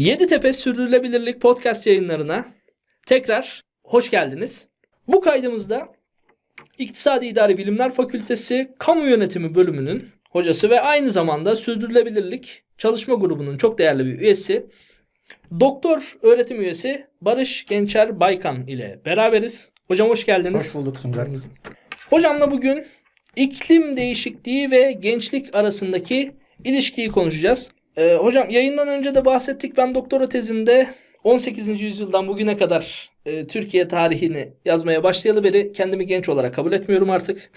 Yeditepe Sürdürülebilirlik Podcast yayınlarına tekrar hoş geldiniz. Bu kaydımızda İktisadi İdari Bilimler Fakültesi Kamu Yönetimi bölümünün hocası ve aynı zamanda Sürdürülebilirlik Çalışma Grubu'nun çok değerli bir üyesi Doktor öğretim üyesi Barış Gençer Baykan ile beraberiz. Hocam hoş geldiniz. Hoş bulduk Sungar. Hocamla bugün iklim değişikliği ve gençlik arasındaki ilişkiyi konuşacağız. Ee, hocam yayından önce de bahsettik. Ben doktora tezinde 18. yüzyıldan bugüne kadar e, Türkiye tarihini yazmaya başlayalı beri kendimi genç olarak kabul etmiyorum artık.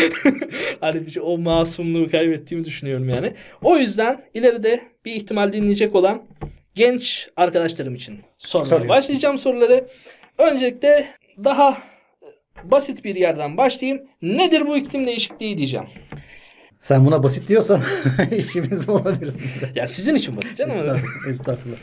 hani bir şey, o masumluğu kaybettiğimi düşünüyorum yani. O yüzden ileride bir ihtimal dinleyecek olan genç arkadaşlarım için sormaya Soruyorsun. başlayacağım soruları. Öncelikle daha basit bir yerden başlayayım. Nedir bu iklim değişikliği diyeceğim. Sen buna basit diyorsan işimiz olabilirsin. Ya sizin için basit canım. Estağfurullah. Estağfurullah.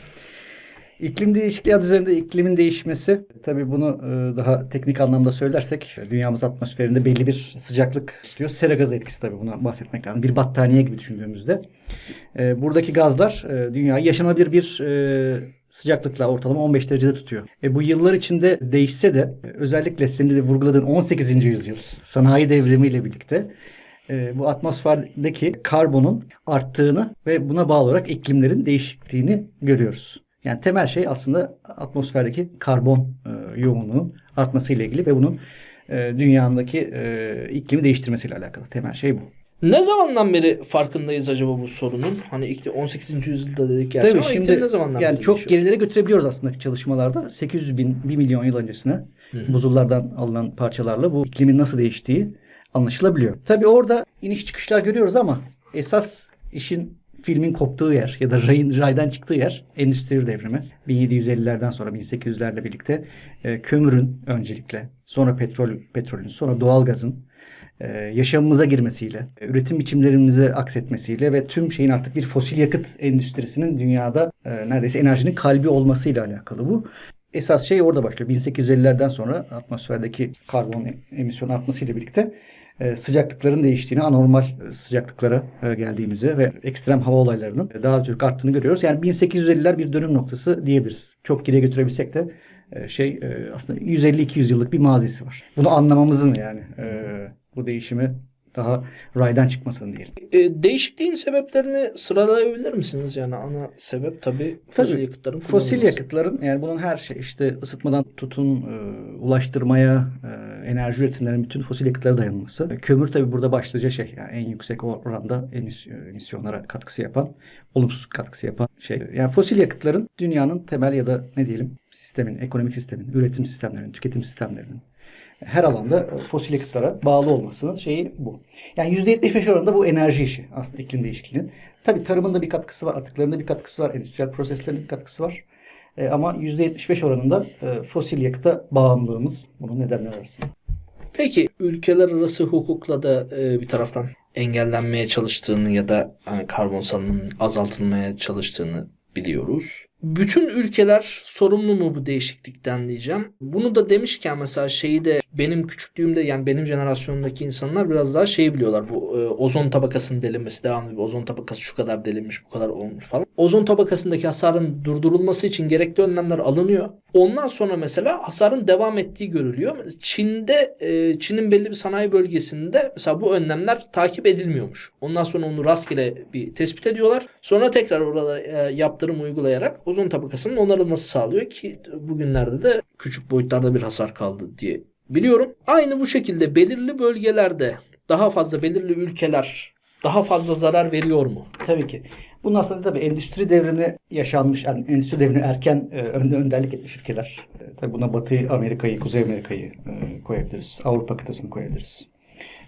İklim değişikliği adı üzerinde iklimin değişmesi. Tabii bunu e, daha teknik anlamda söylersek dünyamız atmosferinde belli bir sıcaklık diyor. Sera gazı etkisi tabii buna bahsetmek lazım. Bir battaniye gibi düşündüğümüzde. E, buradaki gazlar e, dünyayı yaşanabilir bir sıcaklıkla ortalama 15 derecede tutuyor. E, bu yıllar içinde değişse de özellikle senin de vurguladığın 18. yüzyıl sanayi devrimiyle birlikte e, bu atmosferdeki karbonun arttığını ve buna bağlı olarak iklimlerin değiştiğini görüyoruz. Yani temel şey aslında atmosferdeki karbon e, yoğunluğunun artmasıyla ilgili ve bunun e, dünyadaki e, iklimi değiştirmesiyle alakalı. Temel şey bu. Ne zamandan beri farkındayız acaba bu sorunun? Hani iklim 18. yüzyılda dedik gerçi Tabii ama şimdi ne zamandan yani beri çok değişiyor? gerilere götürebiliyoruz aslında çalışmalarda. 800 bin, 1 milyon yıl öncesine buzullardan alınan parçalarla bu iklimin nasıl değiştiği anlaşılabiliyor. Tabii orada iniş çıkışlar görüyoruz ama esas işin filmin koptuğu yer ya da rayın, raydan çıktığı yer endüstri devrimi. 1750'lerden sonra 1800'lerle birlikte e, kömürün öncelikle sonra petrol petrolün sonra doğalgazın e, yaşamımıza girmesiyle, üretim biçimlerimize aksetmesiyle ve tüm şeyin artık bir fosil yakıt endüstrisinin dünyada e, neredeyse enerjinin kalbi olmasıyla alakalı bu. Esas şey orada başlıyor. 1850'lerden sonra atmosferdeki karbon emisyonu artmasıyla birlikte sıcaklıkların değiştiğini, anormal e, sıcaklıklara e, geldiğimizi ve ekstrem hava olaylarının daha çok arttığını görüyoruz. Yani 1850'ler bir dönüm noktası diyebiliriz. Çok geriye götürebilsek de e, şey e, aslında 150-200 yıllık bir mazisi var. Bunu anlamamızın yani e, bu değişimi daha raydan çıkmasını diyelim. E, değişikliğin sebeplerini sıralayabilir misiniz? Yani ana sebep tabii fosil Tabii. yakıtların Fosil yakıtların yani bunun her şey işte ısıtmadan tutun e, ulaştırmaya e, enerji üretimlerinin bütün fosil yakıtlara dayanılması. E, kömür tabii burada başlıca şey yani en yüksek oranda emis- emisyonlara katkısı yapan, olumsuz katkısı yapan şey. Yani fosil yakıtların dünyanın temel ya da ne diyelim sistemin, ekonomik sistemin, üretim sistemlerinin, tüketim sistemlerinin her alanda fosil yakıtlara bağlı olmasının şeyi bu. Yani %75 oranında bu enerji işi aslında iklim değişikliğinin. Tabii tarımın da bir katkısı var, atıkların bir katkısı var, endüstriyel proseslerin bir katkısı var. E, ama %75 oranında e, fosil yakıta bağımlılığımız bunun nedenleri arasında. Peki ülkeler arası hukukla da e, bir taraftan engellenmeye çalıştığını ya da e, karbon salınımının azaltılmaya çalıştığını biliyoruz. Bütün ülkeler sorumlu mu bu değişiklikten diyeceğim. Bunu da demişken mesela şeyi de benim küçüklüğümde yani benim jenerasyonumdaki insanlar biraz daha şey biliyorlar. Bu e, ozon tabakasının delinmesi devamlı bir ozon tabakası şu kadar delinmiş bu kadar olmuş falan. Ozon tabakasındaki hasarın durdurulması için gerekli önlemler alınıyor. Ondan sonra mesela hasarın devam ettiği görülüyor. Çin'de e, Çin'in belli bir sanayi bölgesinde mesela bu önlemler takip edilmiyormuş. Ondan sonra onu rastgele bir tespit ediyorlar. Sonra tekrar orada e, yaptırım uygulayarak ozon tabakasının onarılması sağlıyor ki bugünlerde de küçük boyutlarda bir hasar kaldı diye biliyorum. Aynı bu şekilde belirli bölgelerde daha fazla belirli ülkeler daha fazla zarar veriyor mu? Tabii ki. Bunun aslında tabii endüstri devrimi yaşanmış, yani endüstri devrimi erken e, önde önderlik etmiş ülkeler. E, tabii buna Batı Amerika'yı, Kuzey Amerika'yı e, koyabiliriz. Avrupa kıtasını koyabiliriz.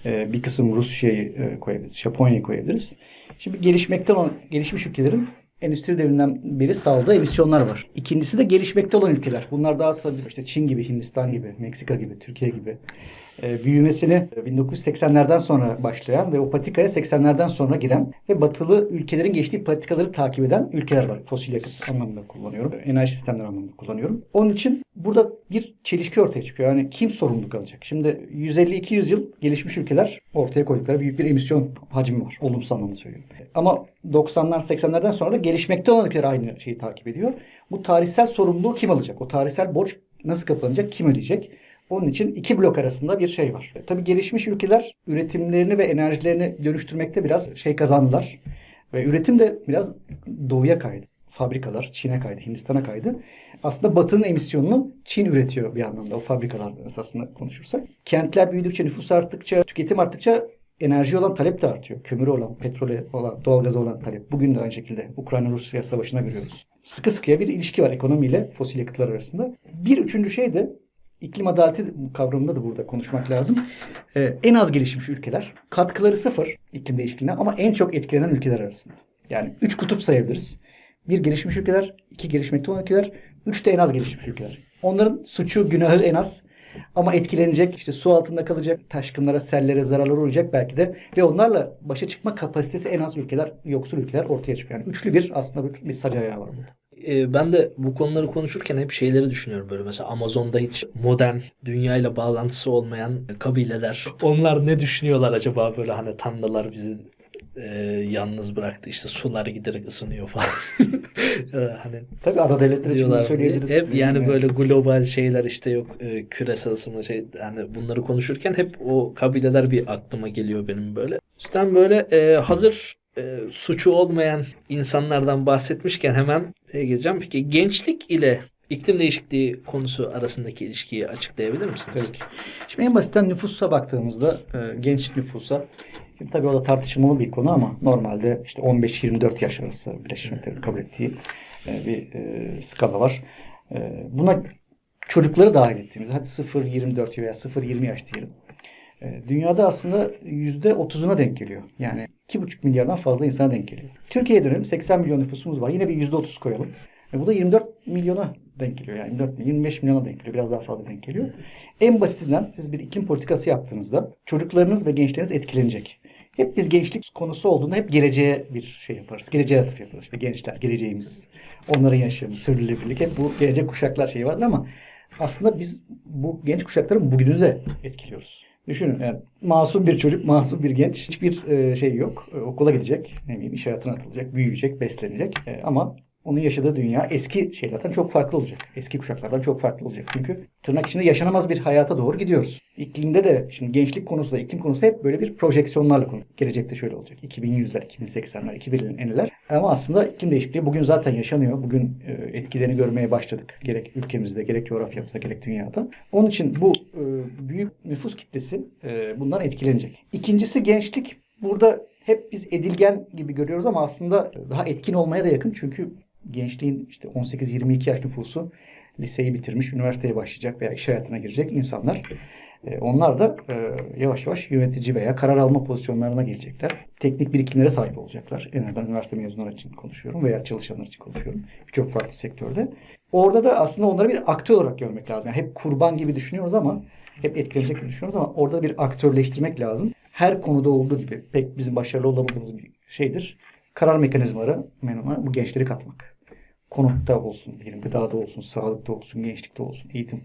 Bir kısım Rusya'yı koyabiliriz. Japonya'yı koyabiliriz. Şimdi gelişmekte olan, gelişmiş ülkelerin endüstri devriminden beri saldığı emisyonlar var. İkincisi de gelişmekte olan ülkeler. Bunlar daha tabii işte Çin gibi, Hindistan gibi, Meksika gibi, Türkiye gibi büyümesini 1980'lerden sonra başlayan ve o patikaya 80'lerden sonra giren ve batılı ülkelerin geçtiği patikaları takip eden ülkeler var. Fosil yakıt anlamında kullanıyorum. Enerji sistemleri anlamında kullanıyorum. Onun için burada bir çelişki ortaya çıkıyor. Yani kim sorumluluk alacak? Şimdi 150-200 yıl gelişmiş ülkeler ortaya koydukları büyük bir emisyon hacmi var. Olumsuz anlamda söylüyorum. Ama 90'lar 80'lerden sonra da gelişmekte olan ülkeler aynı şeyi takip ediyor. Bu tarihsel sorumluluğu kim alacak? O tarihsel borç nasıl kapanacak? Kim ödeyecek? Onun için iki blok arasında bir şey var. Tabii gelişmiş ülkeler üretimlerini ve enerjilerini dönüştürmekte biraz şey kazandılar. Ve üretim de biraz doğuya kaydı. Fabrikalar Çin'e kaydı, Hindistan'a kaydı. Aslında Batı'nın emisyonunu Çin üretiyor bir anlamda o fabrikalarda esasında konuşursak. Kentler büyüdükçe, nüfus arttıkça, tüketim arttıkça enerji olan talep de artıyor. Kömürü olan, petrole olan, doğalgaza olan talep. Bugün de aynı şekilde Ukrayna-Rusya savaşına görüyoruz. Sıkı sıkıya bir ilişki var ekonomiyle fosil yakıtlar arasında. Bir üçüncü şey de iklim adaleti kavramında da burada konuşmak lazım. Ee, en az gelişmiş ülkeler katkıları sıfır iklim değişikliğine ama en çok etkilenen ülkeler arasında. Yani üç kutup sayabiliriz. Bir gelişmiş ülkeler, iki gelişmekte olan ülkeler, üç de en az gelişmiş ülkeler. Onların suçu, günahı en az ama etkilenecek, işte su altında kalacak, taşkınlara, sellere zararlar olacak belki de ve onlarla başa çıkma kapasitesi en az ülkeler, yoksul ülkeler ortaya çıkıyor. Yani üçlü bir aslında bir, bir sac ayağı var burada. Ee, ben de bu konuları konuşurken hep şeyleri düşünüyorum böyle. Mesela Amazon'da hiç modern dünyayla bağlantısı olmayan kabileler. Onlar ne düşünüyorlar acaba böyle? Hani tanrılar bizi e, yalnız bıraktı. İşte sular giderek ısınıyor falan. Hani Tabii ada devletleri için bunu söyleyebiliriz. hep yani böyle global şeyler işte yok e, küresel ısınma şey yani bunları konuşurken hep o kabileler bir aklıma geliyor benim böyle. Üstten böyle e, hazır e, suçu olmayan insanlardan bahsetmişken hemen şey geleceğim. Peki gençlik ile iklim değişikliği konusu arasındaki ilişkiyi açıklayabilir misiniz? Tabii ki. Şimdi en basitten nüfusa baktığımızda e, genç nüfusa şimdi tabii o da tartışmalı bir konu ama normalde işte 15-24 yaş arası Birleşmiş Milletler'in kabul ettiği e, bir e, skala var. E, buna çocukları dahil ettiğimizde hadi 0-24 veya 0-20 yaş diyelim. E, dünyada aslında %30'una denk geliyor. Yani 2,5 milyardan fazla insana denk geliyor. Türkiye'ye dönelim 80 milyon nüfusumuz var. Yine bir %30 koyalım. E, bu da 24 milyona denk geliyor. Yani 24 milyon, 25 milyona denk geliyor. Biraz daha fazla denk geliyor. En basitinden siz bir iklim politikası yaptığınızda çocuklarınız ve gençleriniz etkilenecek. Hep biz gençlik konusu olduğunda hep geleceğe bir şey yaparız. Geleceğe atıf yaparız. İşte gençler, geleceğimiz, onların yaşamı, sürdürülebilirlik. Hep bu gelecek kuşaklar şeyi vardır ama aslında biz bu genç kuşakların bugününü de etkiliyoruz. Düşünün yani masum bir çocuk, masum bir genç. Hiçbir e, şey yok. E, okula gidecek, ne bileyim iş hayatına atılacak, büyüyecek, beslenecek. E, ama onun yaşadığı dünya eski şeylerden çok farklı olacak. Eski kuşaklardan çok farklı olacak. Çünkü tırnak içinde yaşanamaz bir hayata doğru gidiyoruz. İklimde de şimdi gençlik konusunda, iklim konusunda hep böyle bir projeksiyonlarla konu. Gelecekte şöyle olacak. 2100'ler, 2080'ler, 2050'ler. Ama aslında iklim değişikliği bugün zaten yaşanıyor. Bugün e, etkilerini görmeye başladık. Gerek ülkemizde, gerek coğrafyamızda, gerek dünyada. Onun için bu e, büyük nüfus kitlesi e, bundan etkilenecek. İkincisi gençlik. Burada hep biz edilgen gibi görüyoruz ama aslında daha etkin olmaya da yakın. Çünkü gençliğin işte 18-22 yaş nüfusu liseyi bitirmiş, üniversiteye başlayacak veya iş hayatına girecek insanlar. E, onlar da e, yavaş yavaş yönetici veya karar alma pozisyonlarına gelecekler. Teknik birikimlere sahip olacaklar. En azından üniversite mezunları için konuşuyorum veya çalışanlar için konuşuyorum. Birçok farklı sektörde. Orada da aslında onları bir aktör olarak görmek lazım. Yani hep kurban gibi düşünüyoruz ama hep etkilenecek gibi düşünüyoruz ama orada bir aktörleştirmek lazım. Her konuda olduğu gibi pek bizim başarılı olamadığımız bir şeydir. Karar mekanizmaları bu gençleri katmak konutta olsun, diyelim gıdada olsun, sağlıkta olsun, gençlikte olsun, eğitim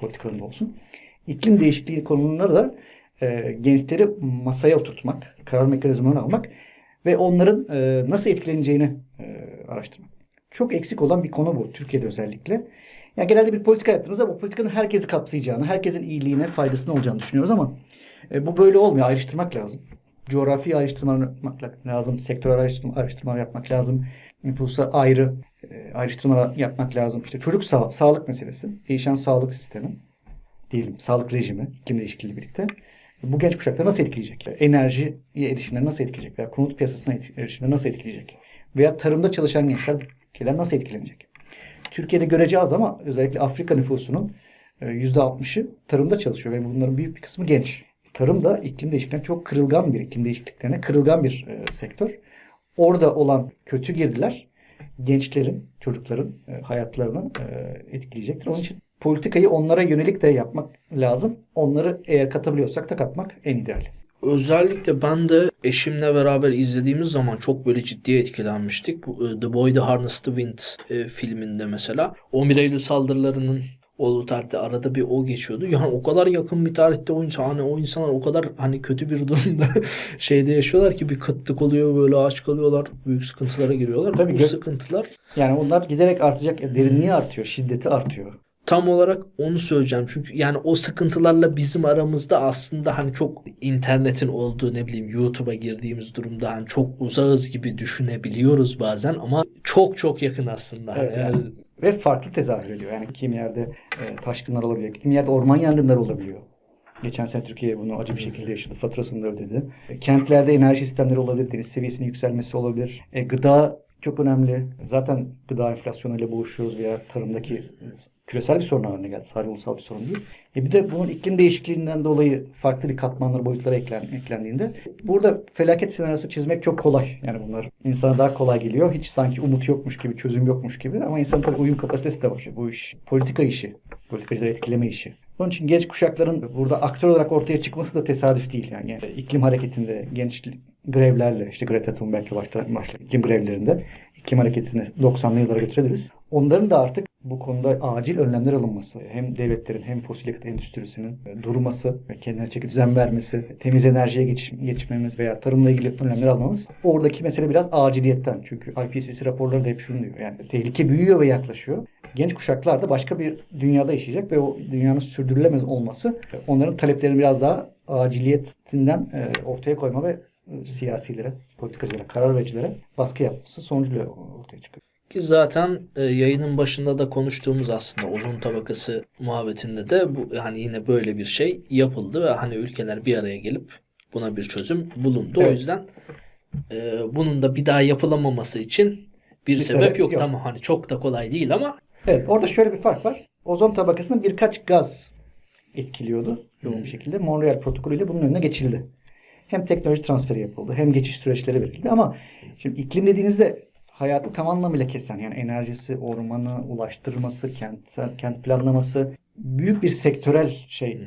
politikalarında olsun. İklim değişikliği konuları da e, gençleri masaya oturtmak, karar mekanizmalarını almak ve onların e, nasıl etkileneceğini e, araştırmak. Çok eksik olan bir konu bu Türkiye'de özellikle. Ya genelde bir politika yaptığınızda bu politikanın herkesi kapsayacağını, herkesin iyiliğine, faydasına olacağını düşünüyoruz ama e, bu böyle olmuyor. Ayrıştırmak lazım. Coğrafi araştırmalar yapmak lazım. Sektör araştırma, araştırmalar yapmak lazım. Nüfusa ayrı e, ayrıştırma yapmak lazım. İşte çocuk sağ, sağlık meselesi, değişen sağlık sistemi, diyelim sağlık rejimi, iklim değişikliği birlikte. Bu genç kuşakları nasıl etkileyecek? Enerjiye erişimleri nasıl etkileyecek? Veya konut piyasasına erişimleri nasıl etkileyecek? Veya tarımda çalışan gençler nasıl etkilenecek? Türkiye'de görece az ama özellikle Afrika nüfusunun %60'ı tarımda çalışıyor ve bunların büyük bir kısmı genç. Tarım da iklim değişikliğine çok kırılgan bir iklim değişikliklerine kırılgan bir e, sektör. Orada olan kötü girdiler gençlerin, çocukların e, hayatlarını e, etkileyecektir. Onun için politikayı onlara yönelik de yapmak lazım. Onları eğer katabiliyorsak da katmak en ideali. Özellikle ben de eşimle beraber izlediğimiz zaman çok böyle ciddi etkilenmiştik. Bu, e, The Boy That Harnessed the Wind e, filminde mesela 11 Eylül saldırılarının olduğu tarihte arada bir o geçiyordu. Yani o kadar yakın bir tarihte o insan hani o insanlar o kadar hani kötü bir durumda şeyde yaşıyorlar ki bir kıtlık oluyor böyle aç kalıyorlar. Büyük sıkıntılara giriyorlar. Tabii Bu sıkıntılar Yani onlar giderek artacak. e, Derinliği artıyor, şiddeti artıyor. Tam olarak onu söyleyeceğim. Çünkü yani o sıkıntılarla bizim aramızda aslında hani çok internetin olduğu ne bileyim YouTube'a girdiğimiz durumda hani çok uzağız gibi düşünebiliyoruz bazen ama çok çok yakın aslında. Hani Evet, yani. Ve farklı tezahür ediyor. Yani kimi yerde e, taşkınlar olabiliyor, kimi yerde orman yangınları olabiliyor. Geçen sene Türkiye bunu acı bir şekilde yaşadı. Faturasını da ödedi. E, kentlerde enerji sistemleri olabilir, deniz seviyesinin yükselmesi olabilir. E, gıda çok önemli. Zaten gıda enflasyonuyla boğuşuyoruz veya tarımdaki küresel bir sorun haline geldi. Sadece ulusal bir sorun değil. E bir de bunun iklim değişikliğinden dolayı farklı bir katmanları, boyutlara eklen, eklendiğinde burada felaket senaryosu çizmek çok kolay. Yani bunlar insana daha kolay geliyor. Hiç sanki umut yokmuş gibi, çözüm yokmuş gibi. Ama insanın tabii uyum kapasitesi de var. Bu iş politika işi. Politikacıları etkileme işi. Onun için genç kuşakların burada aktör olarak ortaya çıkması da tesadüf değil. Yani, yani iklim hareketinde genç grevlerle işte Greta Thunberg'le başlayan başlayan iklim grevlerinde iklim hareketini 90'lı yıllara götürebiliriz. Onların da artık bu konuda acil önlemler alınması, hem devletlerin hem fosil yakıt endüstrisinin durması ve kendine çeki düzen vermesi, temiz enerjiye geç, geçmemiz veya tarımla ilgili önlemler almamız oradaki mesele biraz aciliyetten. Çünkü IPCC raporları da hep şunu diyor. Yani tehlike büyüyor ve yaklaşıyor. Genç kuşaklar da başka bir dünyada yaşayacak ve o dünyanın sürdürülemez olması onların taleplerini biraz daha aciliyetinden e, ortaya koyma ve siyasilere, politikacılara, karar vericilere baskı yapması sonucuyla ortaya çıkıyor. ki zaten e, yayının başında da konuştuğumuz aslında ozon tabakası muhabbetinde de bu hani yine böyle bir şey yapıldı ve hani ülkeler bir araya gelip buna bir çözüm bulundu. O Evet. yüzden e, bunun da bir daha yapılamaması için bir, Bir sebep, sebep yok. yok. Tamam hani çok da kolay değil ama Evet, orada şöyle bir fark var. Ozon tabakasında birkaç gaz etkiliyordu yoğun bir şekilde. Montreal protokolüyle bunun önüne geçildi. Hem teknoloji transferi yapıldı hem geçiş süreçleri verildi ama şimdi iklim dediğinizde hayatı tam anlamıyla kesen yani enerjisi, ormanı, ulaştırması, kentsel, kent planlaması büyük bir sektörel şey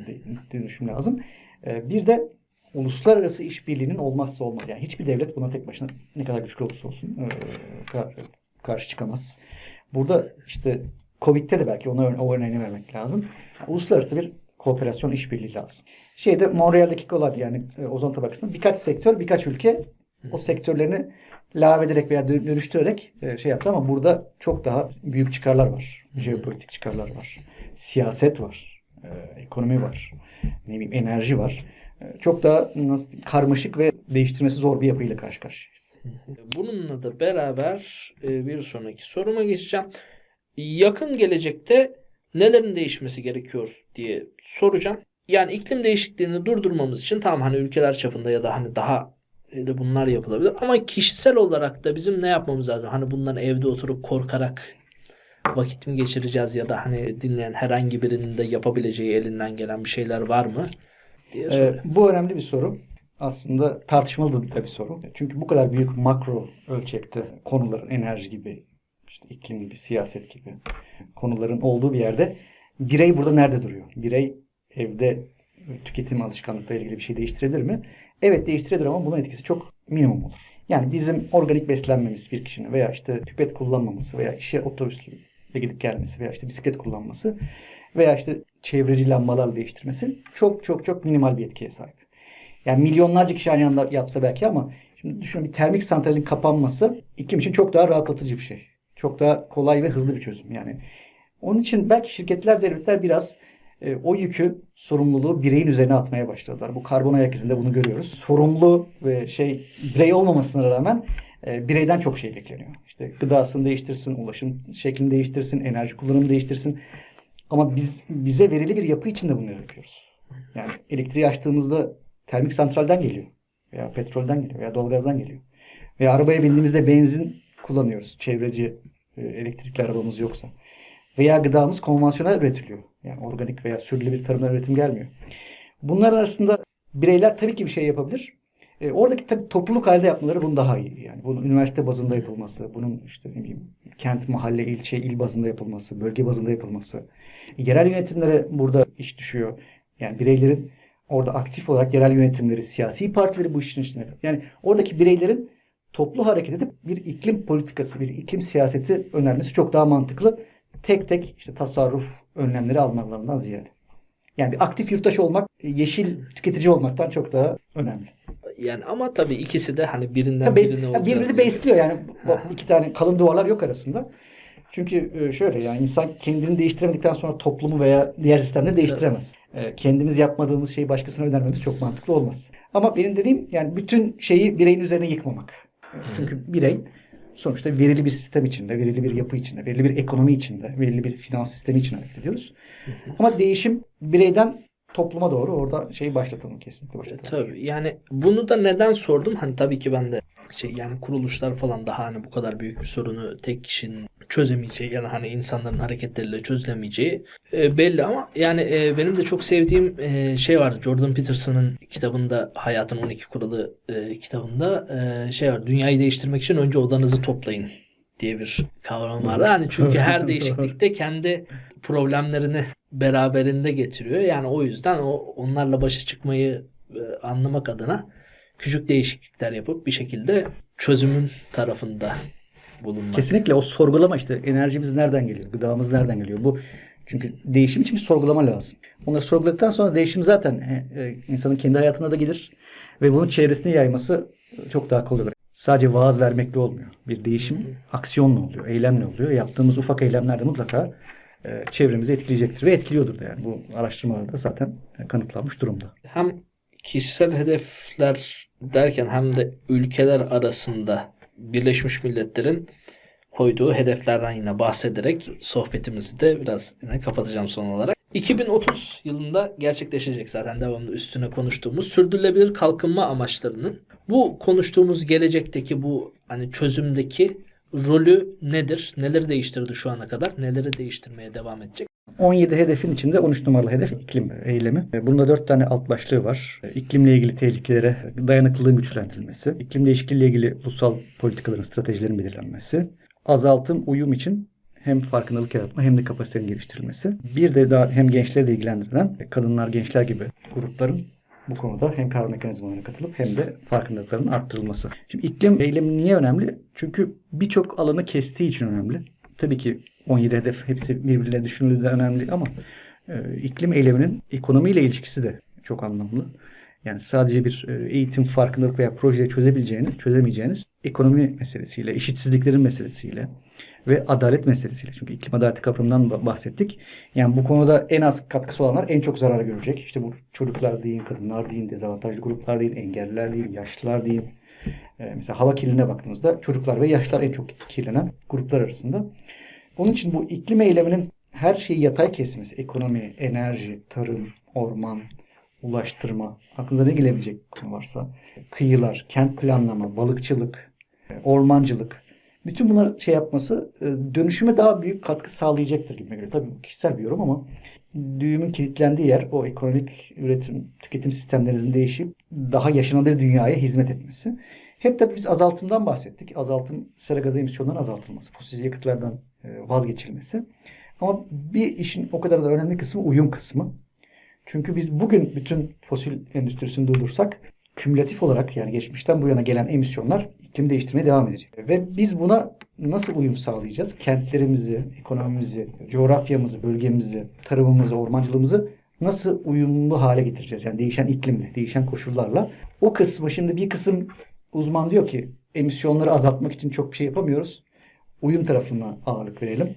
dönüşüm lazım. Ee, Bir de uluslararası işbirliğinin olmazsa olmaz. Yani hiçbir devlet buna tek başına ne kadar güçlü olursa olsun e, kar- karşı çıkamaz. Burada işte Covid'de de belki ona o örneğini vermek lazım. Uluslararası bir kooperasyon işbirliği lazım. Şeyde Montreal'deki olay yani e, ozon tabakasında birkaç sektör, birkaç ülke o sektörlerini lağvederek veya dö- dönüştürerek e, şey yaptı ama burada çok daha büyük çıkarlar var. Jeopolitik çıkarlar var. Siyaset var. e, ekonomi var. Ne bileyim enerji var. E, çok daha nasıl karmaşık ve değiştirmesi zor bir yapıyla karşı karşıyayız. bununla da beraber e, bir sonraki soruma geçeceğim. Yakın gelecekte nelerin değişmesi gerekiyor diye soracağım. Yani iklim değişikliğini durdurmamız için tamam hani ülkeler çapında ya da hani daha e, de bunlar yapılabilir ama kişisel olarak da bizim ne yapmamız lazım? Hani bundan evde oturup korkarak vakit mi geçireceğiz ya da hani dinleyen herhangi birinin de yapabileceği elinden gelen bir şeyler var mı diye Ee, bu önemli bir soru. Aslında tartışmalı da bir soru. Çünkü bu kadar büyük makro ölçekte konuların enerji gibi, işte iklim gibi, siyaset gibi konuların olduğu bir yerde birey burada nerede duruyor? Birey evde tüketim alışkanlıklarıyla ilgili bir şey değiştirebilir mi? Evet değiştirebilir ama bunun etkisi çok minimum olur. Yani bizim organik beslenmemiz bir kişinin veya işte pipet kullanmaması veya işe otobüsle gidip gelmesi veya işte bisiklet kullanması veya işte çevreci lambalar değiştirmesi çok çok çok minimal bir etkiye sahip. Yani milyonlarca kişi aynı anda yapsa belki ama şimdi düşünün bir termik santralin kapanması iklim için çok daha rahatlatıcı bir şey. Çok daha kolay ve hızlı bir çözüm yani. Onun için belki şirketler, devletler biraz e, o yükü, sorumluluğu bireyin üzerine atmaya başladılar. Bu karbon ayak izinde bunu görüyoruz. Sorumlu ve şey birey olmamasına rağmen e, bireyden çok şey bekleniyor. İşte gıdasını değiştirsin, ulaşım şeklini değiştirsin, enerji kullanımı değiştirsin. Ama biz bize verili bir yapı için de bunları yapıyoruz. Yani elektriği açtığımızda termik santralden geliyor. Veya petrolden geliyor veya doğalgazdan geliyor. Veya arabaya bindiğimizde benzin kullanıyoruz. Çevreci elektrikli arabamız yoksa. Veya gıdamız konvansiyonel üretiliyor. Yani organik veya sürdürülebilir tarımdan üretim gelmiyor. Bunlar arasında bireyler tabii ki bir şey yapabilir. E, oradaki tabii topluluk halde yapmaları bunun daha iyi. Yani bunun üniversite bazında yapılması, bunun işte ne bileyim kent, mahalle, ilçe, il bazında yapılması, bölge bazında yapılması. Yerel yönetimlere burada iş düşüyor. Yani bireylerin orada aktif olarak yerel yönetimleri, siyasi partileri bu işin içine. Yani oradaki bireylerin toplu hareket edip bir iklim politikası, bir iklim siyaseti önermesi çok daha mantıklı. Tek tek işte tasarruf önlemleri almalarından ziyade. Yani bir aktif yurttaş olmak, yeşil tüketici olmaktan çok daha önemli. Yani ama tabii ikisi de hani birinden be- birine olacağız. birbirini besliyor yani bu iki tane kalın duvarlar yok arasında. Çünkü e, şöyle yani insan kendini değiştiremedikten sonra toplumu veya diğer sistemleri değiştiremez. E, Kendimiz yapmadığımız şeyi başkasına önermemiz çok mantıklı olmaz. Ama benim dediğim yani bütün şeyi bireyin üzerine yıkmamak. Çünkü birey sonuçta verili bir sistem içinde, verili bir yapı içinde, verili bir ekonomi içinde, verili bir finans sistemi için hareket ediyoruz. Ama değişim bireyden topluma doğru orada şeyi başlatalım kesinlikle başlatalım. Tabii yani bunu da neden sordum? Hani tabii ki ben de şey yani kuruluşlar falan daha hani bu kadar büyük bir sorunu tek kişinin çözemeyeceği yani hani insanların hareketleriyle çözülemeyeceği e, belli ama yani e, benim de çok sevdiğim e, şey vardı. Jordan Peterson'ın kitabında Hayatın 12 Kuralı e, kitabında e, şey var. Dünyayı değiştirmek için önce odanızı toplayın diye bir kavram vardı. Hani çünkü her değişiklikte kendi problemlerini beraberinde getiriyor. Yani o yüzden o onlarla başa çıkmayı e, anlamak adına küçük değişiklikler yapıp bir şekilde çözümün tarafında bulunmak. Kesinlikle o sorgulama işte enerjimiz nereden geliyor, gıdamız nereden geliyor bu. Çünkü değişim için bir sorgulama lazım. Onları sorguladıktan sonra değişim zaten e, e, insanın kendi hayatına da gelir ve bunun çevresine yayması çok daha kolay olur. Sadece vaaz vermekle olmuyor. Bir değişim aksiyonla oluyor, eylemle oluyor. Yaptığımız ufak eylemler de mutlaka e, çevremizi etkileyecektir ve etkiliyordur da yani. Bu araştırmalarda zaten kanıtlanmış durumda. Hem kişisel hedefler derken hem de ülkeler arasında Birleşmiş Milletler'in koyduğu hedeflerden yine bahsederek sohbetimizi de biraz yine kapatacağım son olarak. 2030 yılında gerçekleşecek zaten devamlı üstüne konuştuğumuz sürdürülebilir kalkınma amaçlarının bu konuştuğumuz gelecekteki bu hani çözümdeki rolü nedir? Neleri değiştirdi şu ana kadar? Neleri değiştirmeye devam edecek? 17 hedefin içinde 13 numaralı hedef iklim eylemi. E, Bunda 4 tane alt başlığı var. E, İklimle ilgili tehlikelere dayanıklılığın güçlendirilmesi, iklim değişikliğiyle ilgili ulusal politikaların, stratejilerin belirlenmesi, azaltım, uyum için hem farkındalık yaratma hem de kapasitenin geliştirilmesi. Bir de daha hem gençleri de ilgilendiren e, kadınlar, gençler gibi grupların bu konuda hem karar mekanizmalarına katılıp hem de farkındalıkların arttırılması. Şimdi iklim eylemi niye önemli? Çünkü birçok alanı kestiği için önemli. Tabii ki 17 hedef hepsi birbirine düşünüldüğü de önemli ama e, iklim eyleminin ekonomiyle ilişkisi de çok anlamlı. Yani sadece bir e, eğitim, farkındalık veya projeyle çözebileceğiniz, çözemeyeceğiniz ekonomi meselesiyle, eşitsizliklerin meselesiyle ve adalet meselesiyle. Çünkü iklim adaleti kavramından ba- bahsettik. Yani bu konuda en az katkısı olanlar en çok zarar görecek. İşte bu çocuklar deyin, kadınlar deyin, dezavantajlı gruplar deyin, engelliler deyin, yaşlılar deyin. E, mesela hava kirliliğine baktığımızda çocuklar ve yaşlılar en çok kirlenen gruplar arasında. Onun için bu iklim eyleminin her şeyi yatay kesmesi, ekonomi, enerji, tarım, orman, ulaştırma, aklınıza ne gelebilecek konu varsa, kıyılar, kent planlama, balıkçılık, ormancılık, bütün bunlar şey yapması e, dönüşüme daha büyük katkı sağlayacaktır gibi geliyor. Tabii bu kişisel bir yorum ama düğümün kilitlendiği yer o ekonomik üretim, tüketim sistemlerinizin değişip daha yaşanabilir dünyaya hizmet etmesi. Hep tabii biz azaltımdan bahsettik. Azaltım sera gazı emisyonlarının azaltılması, fosil yakıtlardan e, vazgeçilmesi. Ama bir işin o kadar da önemli kısmı uyum kısmı. Çünkü biz bugün bütün fosil endüstrisini durdursak kümülatif olarak yani geçmişten bu yana gelen emisyonlar iklim değiştirmeye devam edecek. Ve biz buna nasıl uyum sağlayacağız? Kentlerimizi, ekonomimizi, coğrafyamızı, bölgemizi, tarımımızı, ormancılığımızı nasıl uyumlu hale getireceğiz? Yani değişen iklimle, değişen koşullarla. O kısmı şimdi bir kısım uzman diyor ki emisyonları azaltmak için çok bir şey yapamıyoruz. Uyum tarafına ağırlık verelim.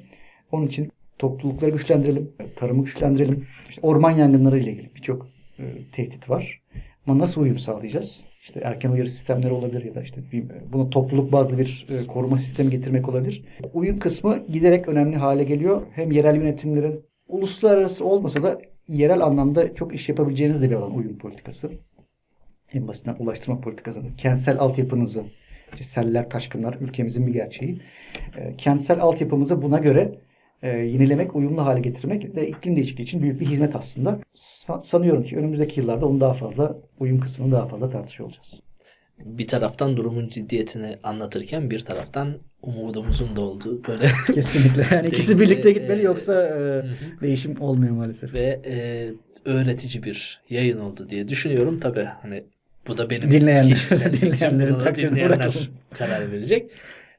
Onun için toplulukları güçlendirelim, tarımı güçlendirelim. İşte orman yangınları ile ilgili birçok e, tehdit var. Ama nasıl uyum sağlayacağız? İşte erken uyarı sistemleri olabilir ya da işte bunu topluluk bazlı bir e, koruma sistemi getirmek olabilir. Uyum kısmı giderek önemli hale geliyor. Hem yerel yönetimlerin uluslararası olmasa da yerel anlamda çok iş yapabileceğiniz de bir alan uyum politikası. En basitinden ulaştırma politikasını, kentsel altyapınızı, işte seller, taşkınlar ülkemizin bir gerçeği. E, kentsel altyapımızı buna göre e, yenilemek, uyumlu hale getirmek ve iklim değişikliği için büyük bir hizmet aslında. Sa- sanıyorum ki önümüzdeki yıllarda onu daha fazla, uyum kısmını daha fazla tartışıyor olacağız. bir taraftan durumun ciddiyetini anlatırken bir taraftan umudumuzun da olduğu böyle Kesinlikle. Yani ikisi birlikte gitmeli yoksa e, değişim olmuyor maalesef. ve e, öğretici bir yayın oldu diye düşünüyorum. Tabii hani bu da benim Dinleyenler- kişisel fikrim. dinleyenlerin Buna da takdirini dinleyenler bırakalım. karar verecek.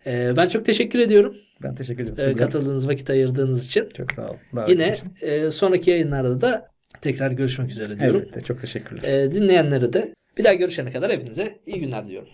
E, ben çok teşekkür ediyorum Ben teşekkür ederim. e, Sungur. katıldığınız vakit ayırdığınız için. Çok sağ ol. Davet Yine için. e, sonraki yayınlarda da tekrar görüşmek üzere diyorum. Evet, çok teşekkürler. E, dinleyenlere de bir daha görüşene kadar hepinize iyi günler diliyorum.